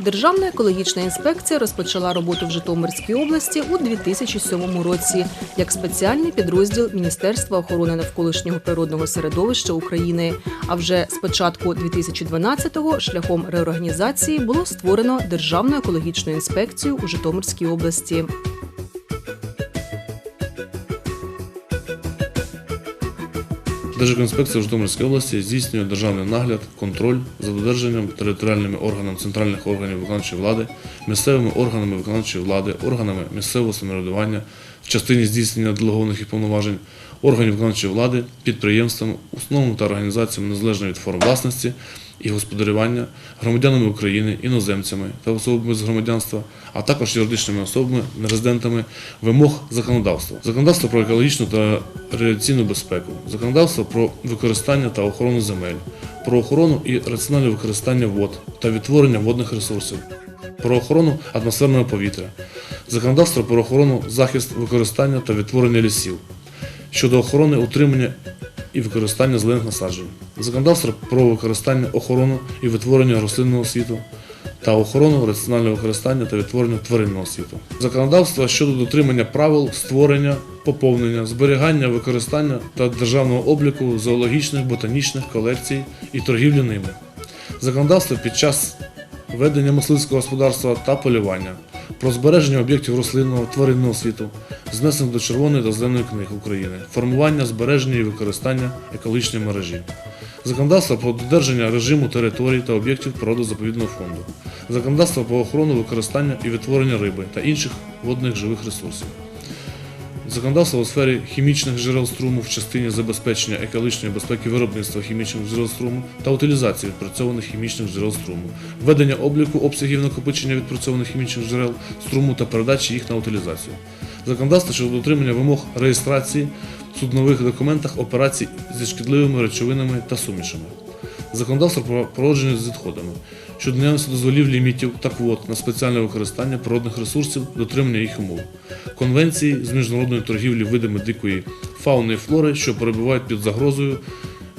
Державна екологічна інспекція розпочала роботу в Житомирській області у 2007 році як спеціальний підрозділ Міністерства охорони навколишнього природного середовища України. А вже з початку 2012-го шляхом реорганізації було створено Державну екологічну інспекцію у Житомирській області. Держекоінспекція Житомирської області здійснює державний нагляд, контроль за додержанням територіальними органами центральних органів виконавчої влади, місцевими органами виконавчої влади, органами місцевого самоврядування в частині здійснення делегованих і повноважень, органів виконавчої влади, підприємствам, установам та організаціям незалежно від форм власності і господарювання, громадянами України, іноземцями та особами без громадянства, а також юридичними особами, нерезидентами вимог законодавства, законодавство про екологічну та радіаційну безпеку, законодавство про використання та охорону земель, про охорону і раціональне використання вод та відтворення водних ресурсів, про охорону атмосферного повітря, законодавство про охорону, захист, використання та відтворення лісів. Щодо охорони, утримання і використання зелених насаджень, законодавство про використання, охорону і витворення рослинного світу та охорону, раціональне використання та відтворення тваринного світу, законодавство щодо дотримання правил створення, поповнення, зберігання, використання та державного обліку зоологічних, ботанічних колекцій і торгівлі ними, законодавство під час ведення мисливського господарства та полювання, про збереження об'єктів рослинного тваринного світу, знесених до Червоної та Зеленої книг України, формування, збереження і використання екологічної мережі, законодавство про додержання режиму територій та об'єктів природозаповідного фонду, законодавство про охорону, використання і відтворення риби та інших водних живих ресурсів. Законодавство у сфері хімічних джерел струму в частині забезпечення екологічної безпеки виробництва хімічних джерел струму та утилізації відпрацьованих хімічних джерел струму, введення обліку обсягів накопичення відпрацьованих хімічних джерел струму та передачі їх на утилізацію. Законодавство щодо дотримання вимог реєстрації в суднових документах операцій зі шкідливими речовинами та сумішами. Законодавство про проводження з відходами щодо наявності дозволів лімітів та квот на спеціальне використання природних ресурсів, дотримання їх умов, конвенції з міжнародної торгівлі видами дикої фауни і флори, що перебувають під загрозою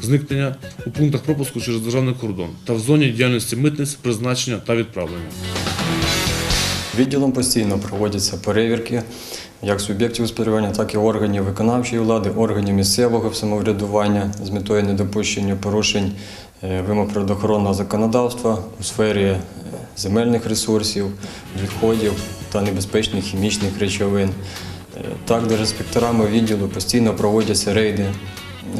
зникнення у пунктах пропуску через державний кордон та в зоні діяльності митниць, призначення та відправлення. Відділом постійно проводяться перевірки як суб'єктів господарювання, так і органів виконавчої влади, органів місцевого самоврядування з метою недопущення порушень е, вимог природоохоронного законодавства у сфері е, земельних ресурсів, відходів та небезпечних хімічних речовин. Е, Так, держінспекторами відділу постійно проводяться рейди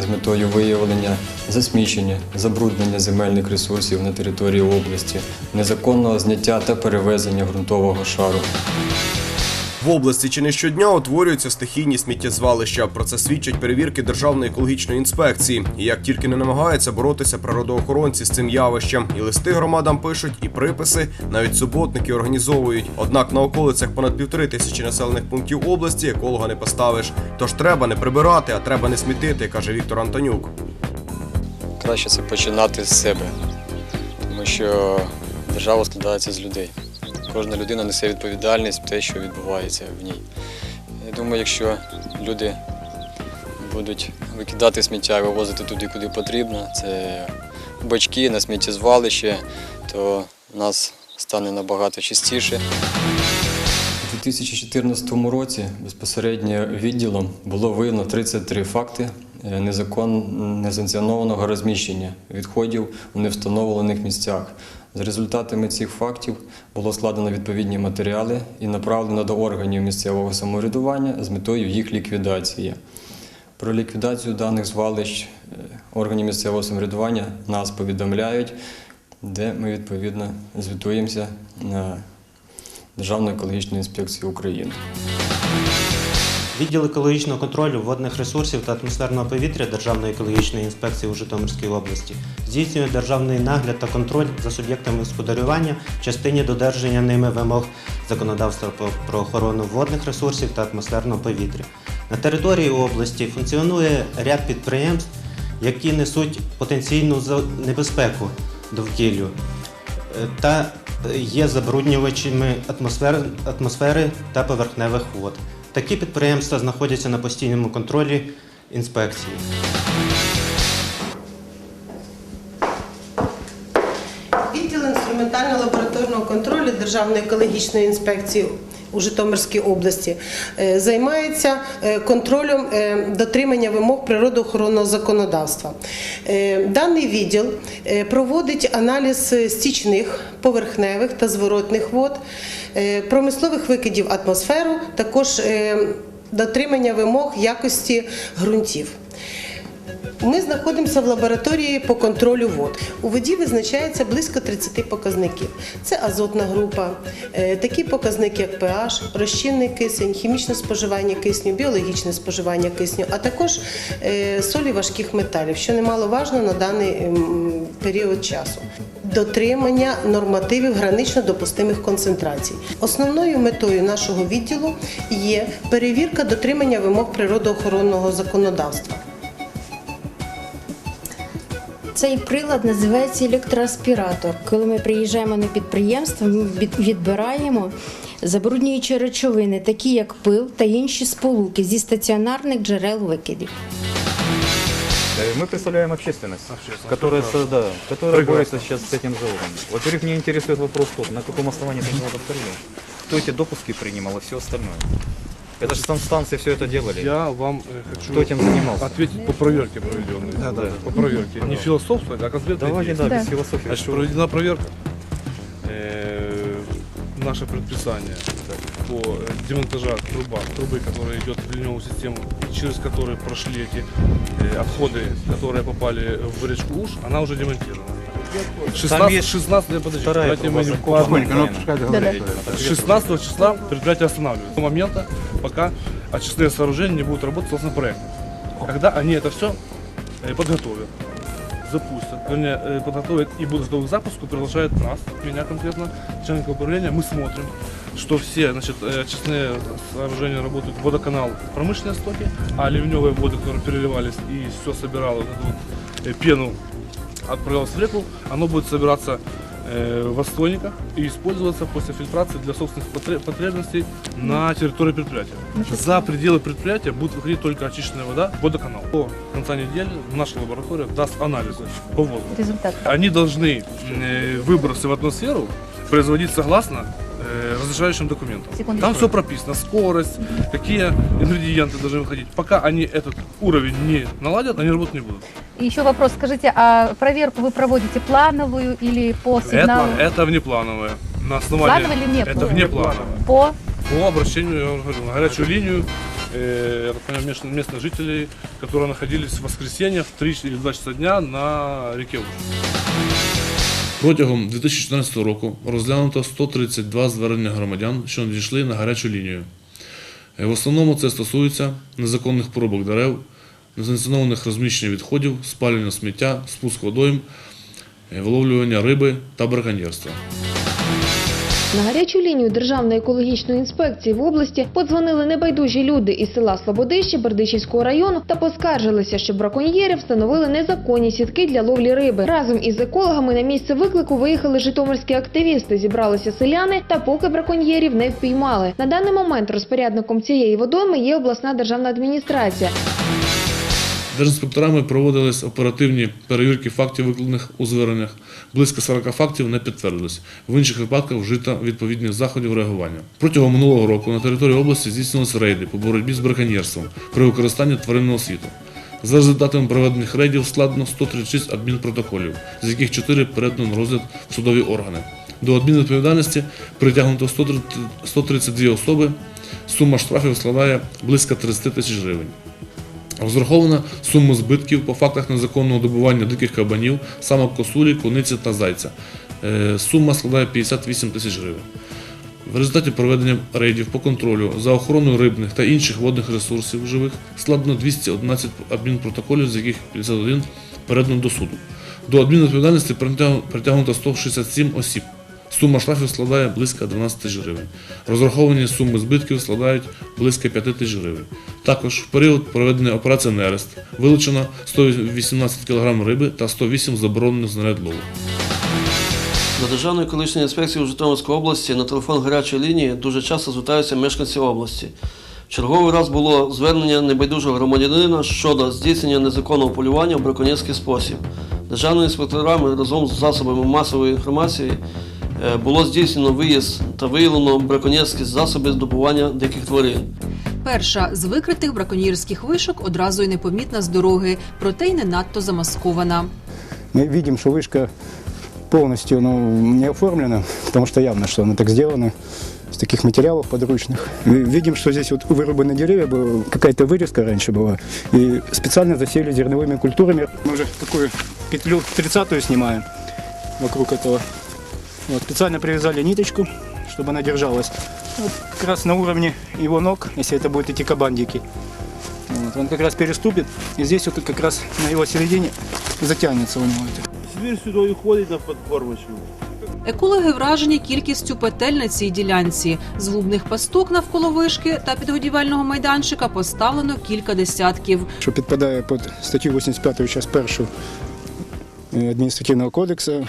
з метою виявлення засмічення, забруднення земельних ресурсів на території області, незаконного зняття та перевезення ґрунтового шару. В області чи не щодня утворюються стихійні сміттєзвалища. Про це свідчать перевірки Державної екологічної інспекції. І як тільки не намагаються боротися природоохоронці з цим явищем, і листи громадам пишуть, і приписи, навіть суботники організовують. Однак на околицях понад півтори тисячі населених пунктів області еколога не поставиш. Тож треба не прибирати, а треба не смітити, каже Віктор Антонюк. Краще це починати з себе, тому що держава складається з людей. Кожна людина несе відповідальність те, що відбувається в ній. Я думаю, якщо люди будуть викидати сміття і вивозити туди, куди потрібно, це бачки на сміттєзвалище, то нас стане набагато чистіше. У 2014 році безпосередньо відділом було виявлено 33 факти незакон... несанкціонованого розміщення відходів у невстановлених місцях. За результатами цих фактів було складено відповідні матеріали і направлено до органів місцевого самоврядування з метою їх ліквідації. Про ліквідацію даних звалищ е, органів місцевого самоврядування нас повідомляють, де ми відповідно звітуємося на Державну екологічну інспекцію України. Відділ екологічного контролю водних ресурсів та атмосферного повітря Державної екологічної інспекції у Житомирській області здійснює державний нагляд та контроль за суб'єктами господарювання в частині додержання ними вимог законодавства про- охорону водних ресурсів та атмосферного повітря. На території області функціонує ряд підприємств, які несуть потенційну небезпеку довкіллю е, та є забруднювачами атмосфери та поверхневих вод. Такі підприємства знаходяться на постійному контролі інспекції. Державної екологічної інспекції у Житомирській області е, займається е, контролем е, дотримання вимог природоохоронного законодавства. Даний відділ проводить аналіз стічних, поверхневих та зворотних вод, промислових викидів атмосферу, також дотримання вимог якості ґрунтів. Ми знаходимося в лабораторії по контролю вод. У воді визначається близько 30 показників. Це азотна група, е, такі показники, як pH, розчинний кисень, хімічне споживання кисню, біологічне споживання кисню, а також е, солі важких металів, що немало важно на даний ем, період часу. Дотримання нормативів гранично допустимих концентрацій. Основною метою нашого відділу є перевірка дотримання вимог природоохоронного законодавства. Цей прилад називається електроаспіратор. Коли ми приїжджаємо на підприємство, ми від- відбираємо забруднюючі речовини, такі як пил та інші сполуки зі стаціонарних джерел викидів. Э, Мы представляем общественность, которая, с- да, которая борется сейчас с этим заводом. Во-первых, меня интересует вопрос тот, на каком основании этот завод открыли, кто эти допуски принимал и все остальное. Это же санстанции все это делали. Я вам э, хочу Кто этим занимался? ответить по проверке проведенной. Да, да. По проверке. Не философствовать, а конкретно Давайте, да, без философии. Значит, проведена проверка. Э, Наше предписание по э, демонтажа труба, трубы, которая идет в ливневую систему, через которую прошли эти э, отходы, которые попали в речку Уж, она уже демонтирована. 16, есть 16 я подожди, давайте труба мы не закопана, по одному. правильно. С 16 числа предприятие останавливается. До момента, пока очистные сооружения не будут работать согласно проекту. Когда они это все подготовят, запустят, вернее, э, подготовят и будут готовы к запуску, приглашают нас, меня конкретно, начальника управления, мы смотрим, что все значит, э, очистные сооружения работают, водоканал промышленные стоки, а ливневые воды, которые переливались и все собирало вот эту вот, э, пену, отправлялось в реку, оно будет собираться э, в отстойниках и использоваться после фильтрации для собственных потре- потребностей на территории предприятия. За пределы предприятия будет выходить только очищенная вода, водоканал. До конца недели наша лаборатория даст анализы по воздуху. Результат. Они должны э, выбросы в атмосферу производить согласно э, разрешающим документам. Секундочку. Там все прописано, скорость, какие ингредиенты должны выходить. Пока они этот уровень не наладят, они работать не будут. И еще вопрос, скажите, а проверку вы проводите плановую или по сигналу? Это, это внеплановое. На основании... Плановое или Это внеплановое? внеплановое. По По обращению, я уже говорил, на горячую линию, э, я так понимаю, местных, местных жителей, которые находились в воскресенье в 3 или 2 часа дня на реке Уж. Протягом 2014 року розглянуто 132 звернення громадян, що надійшли на гарячу лінію. Е, В основному це стосується незаконних порубок дерев, несанкціонованих розміщень відходів, спалювання сміття, спуск водойм, е, виловлювання риби та браконьєрства. На гарячу лінію Державної екологічної інспекції в області подзвонили небайдужі люди із села Слободище Бердичівського району та поскаржилися, що браконьєри встановили незаконні сітки для ловлі риби. Разом із екологами на місце виклику виїхали житомирські активісти, зібралися селяни та поки браконьєрів не впіймали. На даний момент розпорядником цієї водойми є обласна державна адміністрація. Держінспекторами проводились оперативні перевірки фактів, викладених у зверненнях. Близько 40 фактів не підтвердились. В інших випадках вжито відповідних заходів реагування. Протягом минулого року на території області здійснилися рейди по боротьбі з браконьєрством при використанні тваринного світу. За результатами проведених рейдів складено 136 адмінпротоколів, з яких 4 передано на розгляд в судові органи. До адмінвідповідальності притягнуто 132 особи. Сума штрафів складає близько 30 тисяч гривень. Розрахована сума збитків по фактах незаконного добування диких кабанів, самок косулі, куниці та зайця. Е, Сума складає 58 тисяч гривень. В результаті проведення рейдів по контролю за охороною рибних та інших водних ресурсів живих складено 211 адмінпротоколів, з яких 51 передано до суду. До адмінвідповідальності притягну- притягнуто 167 осіб. Сума штрафів складає близько 12 тисяч гривень. Розраховані суми збитків складають близько 5 тисяч гривень. Також в період проведення операції Нерест вилучено 118 кг риби та 108 заборонених знаряд лову. До Державної екологічної інспекції у Житомирській області на телефон гарячої лінії дуже часто звертаються мешканці області. Черговий раз було звернення небайдужого громадянина щодо здійснення незаконного полювання в браконьєрський спосіб. Державними інспекторами разом з засобами масової інформації було здійснено виїзд та виявлено браконьєрські засоби здобування диких тварин. Перша з викритих браконьєрських вишок одразу й непомітна з дороги, проте й не надто замаскована. Мы видим, что вышка полностью ну, не оформлена, потому что явно, что она так сделана из таких материалов подручных. Ви- Видим, что здесь вот вырубаны деревья, была какая-то вырезка раньше была, и специально засели зерновыми культурами. Мы уже такую петлю 30-ю снимаем вокруг этого. Вот, специально привязали ниточку, чтобы она держалась. Вот, как раз на уровне его ног, если это будет идти кабандики. Вот, он как раз переступит, и здесь вот как раз на его середине затянется у него это. Звір сюди уходить на подкормочку. Екологи вражені кількістю петель на цій ділянці. Згубних пасток навколо вишки та підгодівельного майданчика поставлено кілька десятків. що підпадає під статтю 85 час першу е, адміністративного кодексу.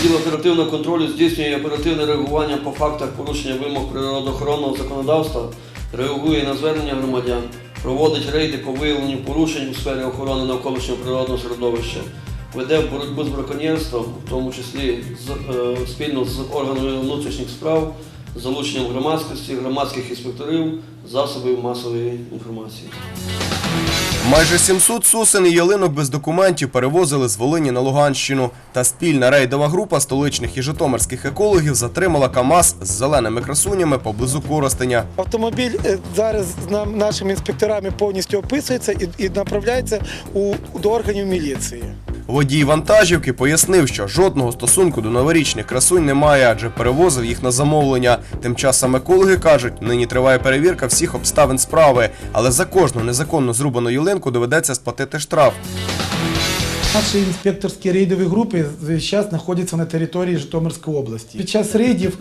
Відділ оперативного контролю здійснює оперативне реагування по фактах порушення вимог природоохоронного законодавства, реагує на звернення громадян, проводить рейди по виявленню порушень у сфері охорони навколишнього природного середовища, веде боротьбу з браконьєрством, в тому числі е, спільно з органами внутрішніх справ, залученням громадськості, громадських інспекторів, засобів масової інформації. Майже 700 сосен і ялинок без документів перевозили з Волині на Луганщину. Та спільна рейдова група столичних і житомирських екологів затримала КАМАЗ з зеленими красунями поблизу Коростеня. Автомобіль е, зараз нам, нашими інспекторами повністю описується і, направляється у, до органів міліції. Водій вантажівки пояснив, що жодного стосунку до новорічних красунь немає, адже перевозив їх на замовлення. Тим часом екологи кажуть, нині триває перевірка всіх обставин справи, але за кожну незаконно зрубану ялинку доведеться сплатити штраф. Наші інспекторські рейдові групи зараз знаходяться на території Житомирської області. Під час рейдів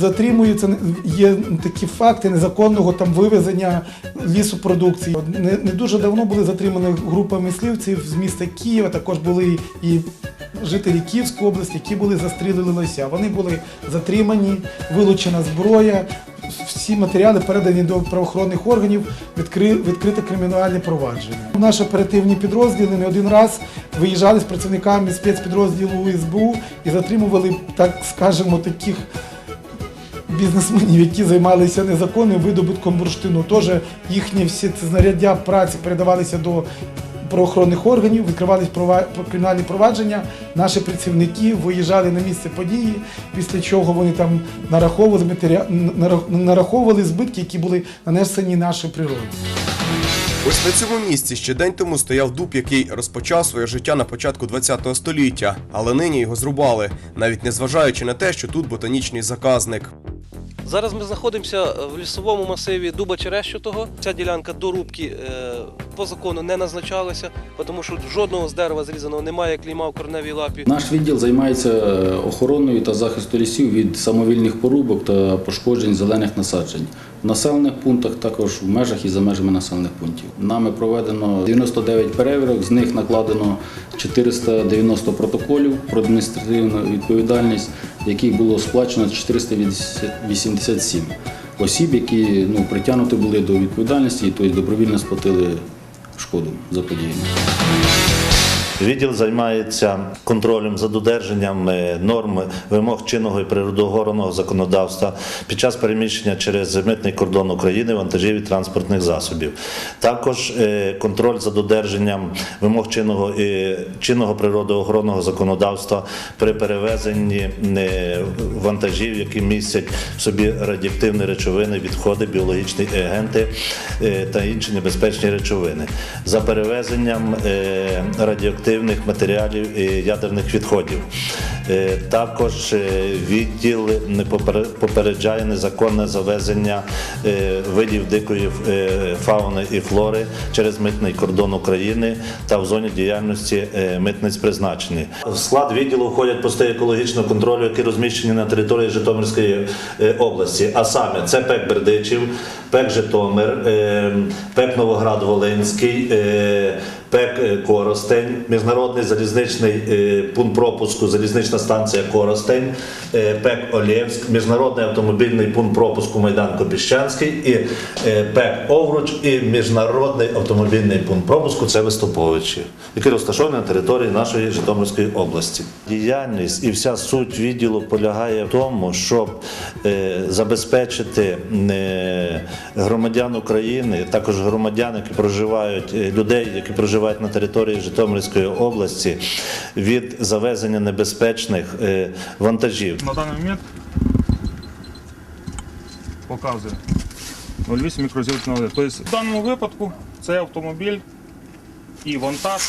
затримуються є такі факти незаконного там вивезення лісопродукції. Не, не дуже давно були затримані група мисливців з міста Києва. Також були і жителі Київської області, які були застрілили лося. Вони були затримані, вилучена зброя. Всі матеріали передані до правоохоронних органів, відкри, відкрите кримінальне провадження. Наші оперативні підрозділи не один раз виїжджали з працівниками спецпідрозділу СБУ і затримували, так скажемо, таких бізнесменів, які займалися незаконним видобутком бурштину. Тож їхні всі знаряддя праці передавалися до правоохоронних органів, відкривались кримінальні провадження. Наші працівники виїжджали на місце події, після чого вони там нараховували нараховували збитки, які були нанесені нашій природі. Ось на цьому місці ще день тому стояв дуб, який розпочав своє життя на початку ХХ століття, але нині його зрубали, навіть незважаючи на те, що тут ботанічний заказник. Зараз ми знаходимося в лісовому масиві Дуба Черещутого. Ця ділянка до рубки е, по закону не назначалася, тому що жодного з дерева зрізаного немає клейма в корневій лапі. Наш відділ займається е, охороною та захисту лісів від самовільних порубок та пошкоджень зелених насаджень. В населених пунктах також в межах і за межами населених пунктів. Нами проведено 99 перевірок, з них накладено 490 протоколів про адміністративну відповідальність, яких було сплачено 487 осіб, які ну, притягнуті були до відповідальності, тобто добровільно сплатили шкоду за подіями. Відділ займається контролем за додержанням е, норм вимог чинного і природоохоронного законодавства під час переміщення через митний кордон України вантажів і транспортних засобів. Також е, контроль за додержанням вимог чинного і чинного природоохоронного законодавства при перевезенні е, вантажів, які містять в собі радіоактивні речовини, відходи, біологічні агенти е, та інші небезпечні речовини. За перевезенням е, радіоактивних матеріалів і ядерних відходів. Е, Також е, відділ попереджає незаконне завезення е, видів дикої фауни і флори через митний кордон України та в зоні діяльності митниць призначені. В склад відділу входять пости екологічного контролю, які розміщені на території Житомирської області. А саме це ПЕК Бердичів, ПЕК Житомир, ПЕК Новоград Волинський, ПЕК е, Коростень, міжнародний залізничний е, пункт пропуску, залізнична станція Коростень, е, ПЕК Олєвськ, міжнародний автомобільний пункт пропуску Майдан Копіщанський і ПЕК Овруч і міжнародний автомобільний пункт пропуску це Виступовичі, який розташований на території нашої Житомирської області. Діяльність і вся суть відділу полягає в тому, щоб забезпечити громадян України, також громадян, які проживають, людей, які проживають на території Житомирської області, від завезення небезпечних е, вантажів. На даний момент показує 0,8 мікрозілочного листа. Тобто в даному випадку цей автомобіль і вантаж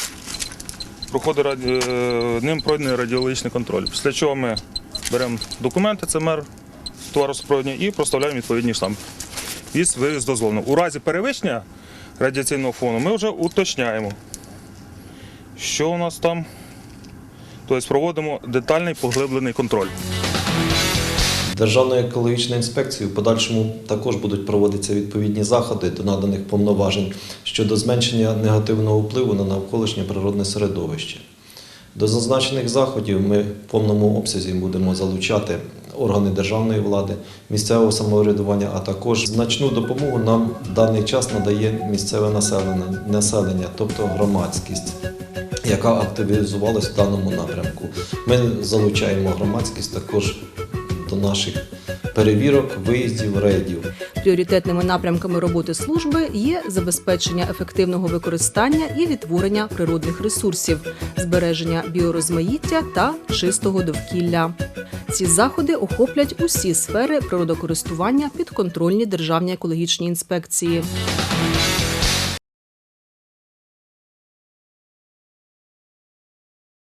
проходить е, ним пройдений радіологічний контроль. Після чого ми беремо документи, це мер товаросупровідні, і проставляємо відповідні штампи. Віз вивіз дозволено. У разі перевищення радіаційного фону ми вже уточняємо, що у нас там. Тобто проводимо детальний поглиблений контроль. Державною екологічною інспекцією в подальшому також будуть проводитися відповідні заходи до наданих повноважень щодо зменшення негативного впливу на навколишнє природне середовище. До зазначених заходів ми в повному обсязі будемо залучати органи державної влади, місцевого самоврядування, а також значну допомогу нам в даний час надає місцеве населення, населення тобто громадськість яка активізувалась в даному напрямку. Ми залучаємо громадськість також до наших перевірок, виїздів, рейдів. Пріоритетними напрямками роботи служби є забезпечення ефективного використання і відтворення природних ресурсів, збереження біорозмаїття та чистого довкілля. Ці заходи охоплять усі сфери природокористування підконтрольні державній екологічній інспекції.